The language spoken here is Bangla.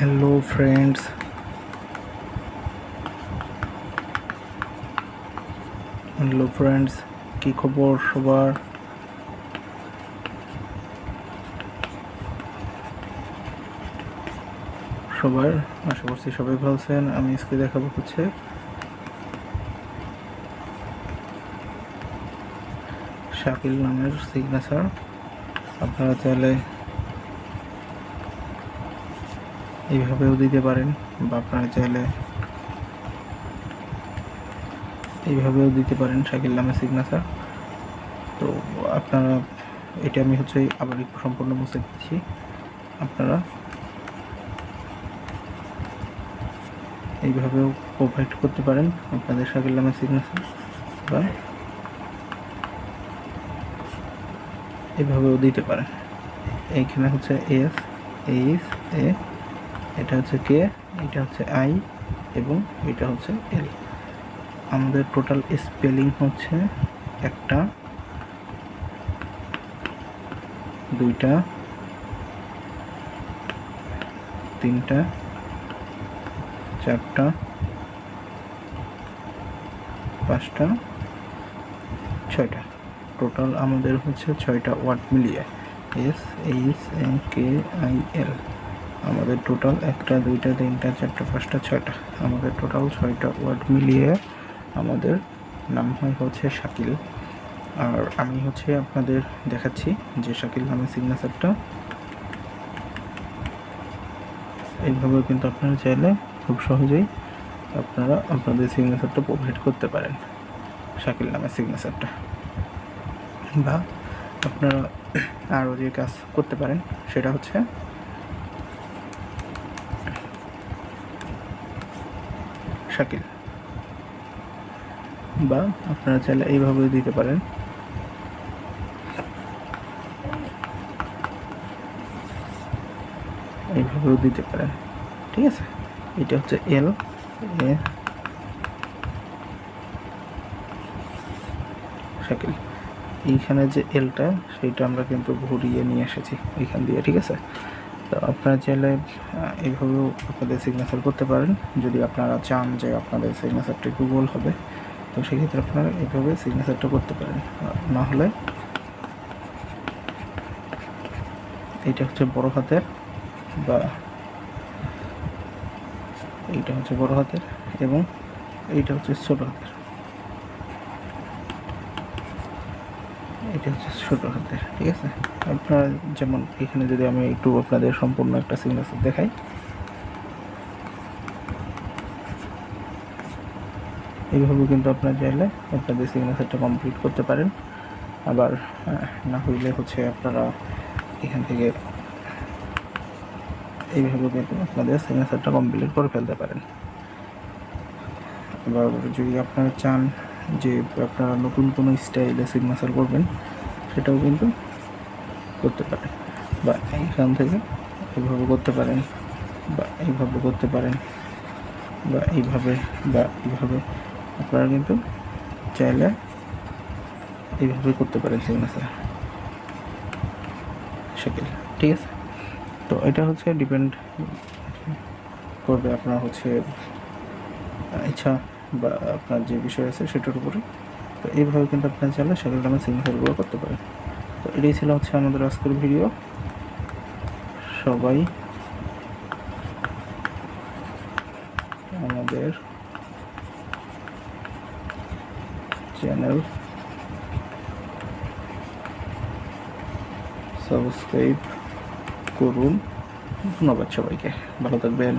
হ্যালো ফ্রেন্ডস হ্যালো ফ্রেন্ডস কি খবর সবার? সবার? আশা করছি সবাই ভালো আছেন। আমি আজকে দেখাবো হচ্ছে শাকিল নামের সিগনেচার আপনারা চাইলে এইভাবেও দিতে পারেন বা আপনারা চাইলে এইভাবেও দিতে পারেন শাকিল নামে সিগনেচার তো আপনারা, এটা আমি হচ্ছে আবার একটু সম্পূর্ণ মুছে দিচ্ছি আপনারা এইভাবেও প্রোভাইড করতে পারেন আপনাদের শাকিল নামের সিগনেচার বা এভাবেও দিতে পারেন। এইখানে হচ্ছে এস এইচ এ এটা হচ্ছে কে এটা হচ্ছে আই এবং এটা হচ্ছে এল আমাদের টোটাল স্পেলিং হচ্ছে একটা, দুইটা, তিনটা, চারটা, পাঁচটা, ছয়টা। টোটাল আমাদের হচ্ছে ছয়টা ওয়ার্ড মিলিয়ে। S H M K I L আমাদের টোটাল একটা, দুইটা, তিনটা, চারটা, পাঁচটা, ছয়টা। আমাদের টোটাল ছয়টা ওয়ার্ড মিলিয়ে আমাদের নাম হয় হচ্ছে শাকিল। আর আমি হচ্ছে আপনাদের দেখাচ্ছি যে শাকিল নামের সিগনেচারটা এইভাবে কিন্তু আপনারা চাইলে খুব সহজেই আপনারা আপনাদের সিগনেচারটা প্রোভাইড করতে পারেন, শাকিল নামের সিগনেচারটা বা আপনারা আরও যে কাজ করতে পারেন, সেটা হচ্ছে শাকিল। বা আপনারা চাইলে এইভাবে দিতে পারেন। এইভাবেও দিতে পারেন। ঠিক আছে? এটা হচ্ছে এল এ শাকিল। এইখানে যে এলটা সেইটা আমরা কিন্তু ঘুরিয়ে নিয়ে এসেছি এইখান দিয়ে, ঠিক আছে? তো আপনারা চাইলে এইভাবেও আপনাদের সিগনেচার করতে পারেন। যদি আপনারা চান যে আপনাদের সিগনেচারটা একটু গোল হবে, তো সেক্ষেত্রে আপনারা এইভাবে সিগনেচারটা করতে পারেন। না হলে এইটা হচ্ছে বড় হাতের বা এইটা হচ্ছে বড় হাতের এবং এইটা হচ্ছে ছোট হাতের। এটা হচ্ছে ছোট হাতের, ঠিক আছে? আপনারা যেমন এখানে যদি আমি একটু আপনাদের সম্পূর্ণ একটা সিগনেচার দেখাই। এইভাবে কিন্তু আপনার চাইলে আপনাদের সিগনেচারটা কমপ্লিট করতে পারেন। আবার না হইলে হচ্ছে আপনারা এখান থেকে এইভাবে কিন্তু আপনাদের সিগনেচারটা কমপ্লিট করে ফেলতে পারেন। এবার যদি আপনারা চান যে আপনারা নতুন কোনো স্টাইলে সিগনেচার করবেন, সেটাও কিন্তু করতে পারেন বা এইখান থেকে এইভাবে করতে পারেন বা এইভাবে করতে পারেন বা এইভাবে বা এইভাবে, আপনারা কিন্তু চাইলে এইভাবে করতে পারেন সিগনেচার সেকেল ঠিক আছে? তো এটা হচ্ছে ডিপেন্ড করবে, আপনার হচ্ছে ইচ্ছা বা আপনার যে বিষয় আছে সেটার উপরে। তো এইভাবে কিন্তু আপনার চাইলে সেগুলো নামে সিগনেচারগুলো করতে পারেন তো এটাই ছিল হচ্ছে আমাদের আজকের ভিডিও সবাই আমাদের চ্যানেল সাবস্ক্রাইব করুন। ধন্যবাদ সবাইকে। ভালো থাকবেন।